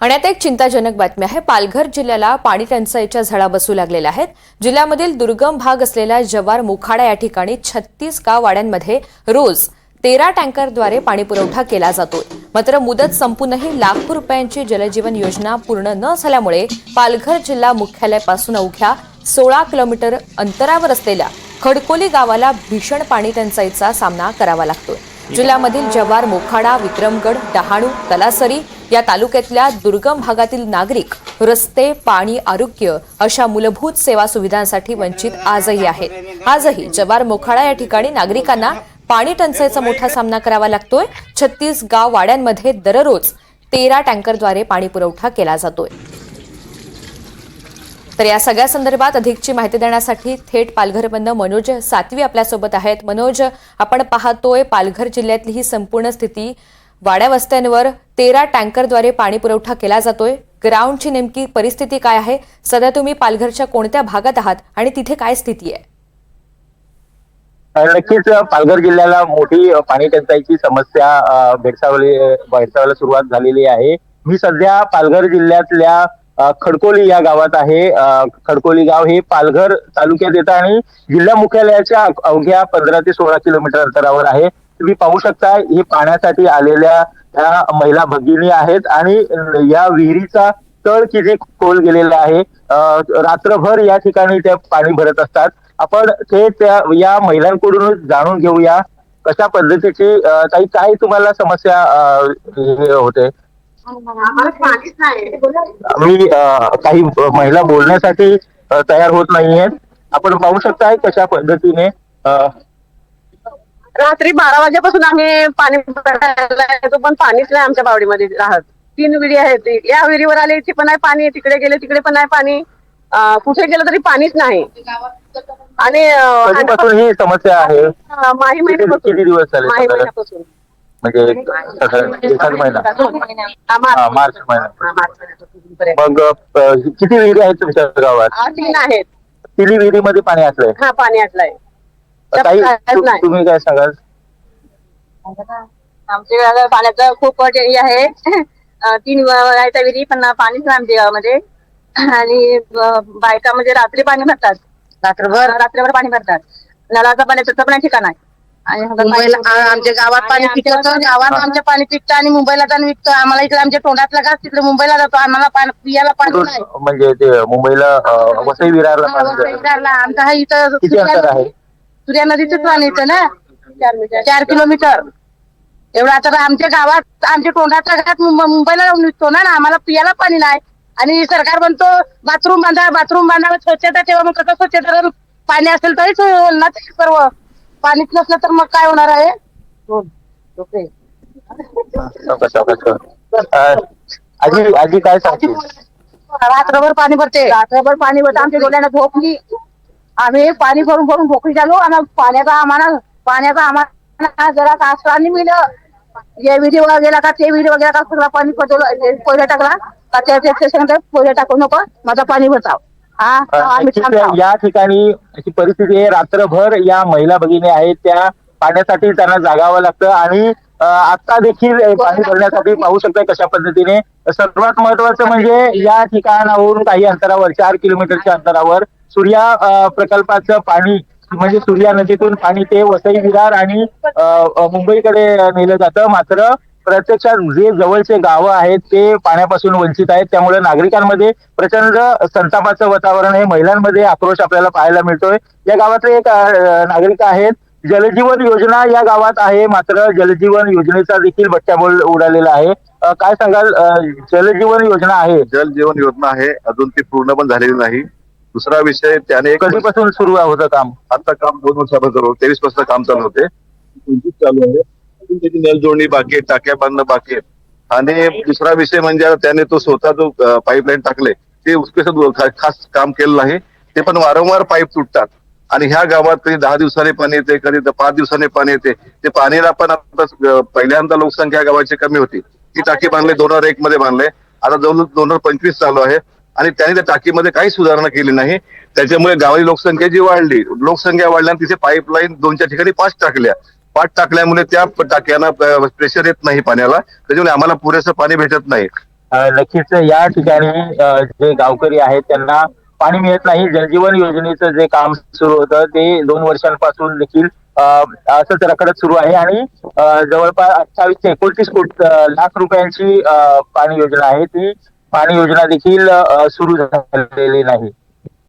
आणि आता एक चिंताजनक बातमी आहे. पालघर जिल्ह्याला पाणी टंचाईच्या झळा बसू लागलेल्या आहेत. जिल्ह्यामधील दुर्गम भाग असलेल्या जवार मुखाडा या ठिकाणी छत्तीस गाव वाड्यांमध्ये रोज तेरा टँकरद्वारे पाणी पुरवठा केला जातो. मात्र मुदत संपूनही लाखो रुपयांची जलजीवन योजना पूर्ण न झाल्यामुळे पालघर जिल्हा मुख्यालयापासून अवघ्या सोळा किलोमीटर अंतरावर असलेल्या खडकोली गावाला भीषण पाणी टंचाईचा सामना करावा लागतोय. जिल्ह्यामधील जव्हार मोखाडा विक्रमगड डहाणू तलासरी या तालुक्यातल्या दुर्गम भागातील नागरिक रस्ते पाणी आरोग्य अशा मूलभूत सेवा सुविधांसाठी वंचित आजही आहेत. आजही जव्हार मोखाडा या ठिकाणी नागरिकांना पाणी टंचाईचा मोठा सामना करावा लागतोय. छत्तीस गाव वाड्यांमध्ये दररोज तेरा टँकरद्वारे पाणी पुरवठा केला जातोय. तर या सगळ्या संदर्भात अधिकची माहिती देण्यासाठी थेट पालघरमधनं मनोज सातवी आपल्यासोबत आहेत. मनोज आपण पाहतोय पालघर जिल्ह्यातली ही संपूर्ण स्थिती. वाड्या वस्त्यांवर तेरा टँकरद्वारे पाणी पुरवठा केला जातोय. ग्राउंडची नेमकी परिस्थिती काय आहे? सध्या तुम्ही पालघरच्या कोणत्या भागात आहात आणि तिथे काय स्थिती आहे? नक्कीच पालघर जिल्ह्याला मोठी पाणी टंचाईची समस्या भेडसावली भेडसावायला सुरुवात झालेली आहे. मी सध्या पालघर जिल्ह्यातल्या खडकोली या गावात आहे. खडकोली गाव हे पालघर तालुक्यात येतं आणि जिल्हा मुख्यालयाच्या अवघ्या पंधरा ते सोळा किलोमीटर अंतरावर आहे. तुम्ही पाहू शकता हे पाण्यासाठी आलेल्या ह्या महिला भगिनी आहेत आणि या विहिरीचा तळ किती खोल गेलेला आहे. रात्रभर या ठिकाणी त्या पाणी भरत असतात. आपण ते त्या या महिलांकडून जाणून घेऊया कशा पद्धतीची काही ताई काय तुम्हाला समस्या होते? आम्हाला पाणीच नाही मी अ, काही महिला बोलण्यासाठी तयार होत नाहीयेत. आपण पाहू शकताय कशा पद्धतीने रात्री बारा वाजेपासून आम्ही पाणी भरायला येतो पण पाणीच नाही आमच्या बावडीमध्ये राहत. तीन विहिरी आहेत. या विहिरीवर आले इथे पण नाही पाणी तिकडे गेले तिकडे पण नाही पाणी. कुठे गेलं तरी पाणीच नाही. आणि ही समस्या आहे? माही महिन्यापासून. दिवस झाले माही? महिन्यापासून. म्हणजे साधारण एखाद महिना. हा, मार्च महिना. हा. मग अ, किती विहिरी आहेत तुमच्या गावात? हा, तीन आहेत. तिन्ही विहिरीमध्ये पाणी असलंय हा पाणी आटलाय. तु- नाही. तुम्ही काय सांगाल? आमच्या गावाला पाण्याचं खूप हे आहे. अं, तीन आहेत विहिरी पण पाणीच नाही आमच्या गावामध्ये. आणि अं, बायका म्हणजे रात्री पाणी भरतात. रात्रभर? रात्रभर पाणी भरतात. नळाचं पाण्याचं पण ठिकाण आहे. आणि मुंबईला आ- आमच्या गावात पाणी आमच्या गावात आमच्या पाणी पिकतं आणि मुंबईला जाऊन विकतं. आम्हाला इकडे आमच्या तोंडातला घास तिकडे मुंबईला जातो. आम्हाला पाणी पियाला पाणी नाही. म्हणजे ते मुंबईला अ, वसई विरारला हा, पाणी जातं. वसईदारला आमचा हा इथं किती अंतर आहे? सूर्या नदीचं पाणी येतं ना? चार किलोमीटर. एवढं आता आमच्या गावात आमच्या तोंडातला घास मुंब- मुंबईला जाऊन विकतो ना? ना आम्हाला पियाला पाणी नाही. आणि सरकार म्हणतो बाथरूम बांधा बाथरूम बांधा स्वच्छता ठेवा मग कसं स्वच्छता करू? पाणी असेल तरीच होईल ना ते सर्व. पाणीच नसलं तर मग काय होणार आहे? ओके. सावकाश, सावकाश. अ, आजी आजी काय सांगते? रात्रभर पाणी भरते. रात्रभर पाणी भरते. आमच्या डोळ्यानं झोपली आम्ही पाणी भरून भरून भोकळी झालो. आणि पाण्याचा आम्हाला पाण्याचा आम्हाला जरा आसराने मिळलं. जे विहिरी वगैरे गेला का ते विहिरी वगैरे का सगळं पाणी पटवलं पहिलं टाकला का त्या पहिलं टाकू नको माझा पाणी बचाव हा आम्ही. या ठिकाणी अशी परिस्थिती आहे. रात्रभर या महिला भगिनी आहेत. त्या पाण्यासाठी त्यांना जागावं लागतं आणि अ, आता देखील अ, पाणी भरण्यासाठी पाहू शकताय कशा पद्धतीने. सर्वात महत्वाचं म्हणजे या ठिकाणावरून काही अंतरावर चार किलोमीटरच्या अंतरावर सूर्या अ, प्रकल्पाचं पाणी म्हणजे सूर्या नदीतून पाणी ते वसई विरार आणि अ, अ, मुंबईकडे नेलं जातं. मात्र प्रत्यक्षात जे जवळचे गावं आहेत ते पाण्यापासून वंचित आहेत. त्यामुळे नागरिकांमध्ये प्रचंड संतापाचं वातावरण आहे. महिलांमध्ये आक्रोश आपल्याला पाहायला मिळतोय. या गावातले एक नागरिक आहेत. जलजीवन योजना या गावात आहे. मात्र जलजीवन योजनेचा देखील बट्ट्याबोळ उडालेला आहे. काय सांगाल? जलजीवन योजना आहे. जल जीवन योजना आहे. अजून ती पूर्ण पण झालेली नाही. दुसरा विषय त्याने कधीपासून सुरू होतं काम? आता काम दोन वर्षापासून तेवीसपासून काम चालू होते. चालू आहे. अजून त्याची नल जोडणी बाकी आहे टाक्या बांधणं बाकी आहे. आणि दुसरा विषय म्हणजे त्याने तो स्वतः जो पाईपलाईन टाकले ते उसके खास काम केलेलं आहे. ते पण वारंवार पाईप तुटतात. आणि ह्या गावात कधी दहा दिवसांनी पाणी येते कधी पाच दिवसांनी पाणी येते. ते पाणीला पण आता पहिल्यांदा लोकसंख्या गावाची कमी होती. ती टाकी बांधली दोन हजार एक मध्ये बांधले. आता जवळ दोन हजार पंचवीस चालू आहे. आणि त्यांनी त्या टाकीमध्ये काही सुधारणा केली नाही. त्याच्यामुळे गावाची लोकसंख्या जी वाढली लोकसंख्या वाढल्याने तिथे पाईपलाईन दोनच्या ठिकाणी पाच टाकल्या. पाच टाकल्यामुळे त्या टाक्यांना प्रेशर येत नाही पाण्याला. त्याच्यामुळे आम्हाला पुरेसं पाणी भेटत नाही. नक्कीच या ठिकाणी जे गावकरी आहेत त्यांना पाणी मिळत नाही. जलजीवन योजनेचं जे काम सुरू होतं ते दोन वर्षांपासून देखील असंच रखडत सुरू आहे. आणि जवळपास अठ्ठावीस ते एकोणतीस कोटी लाख रुपयांची पाणी योजना आहे. ती पाणी योजना देखील सुरू झालेली नाही.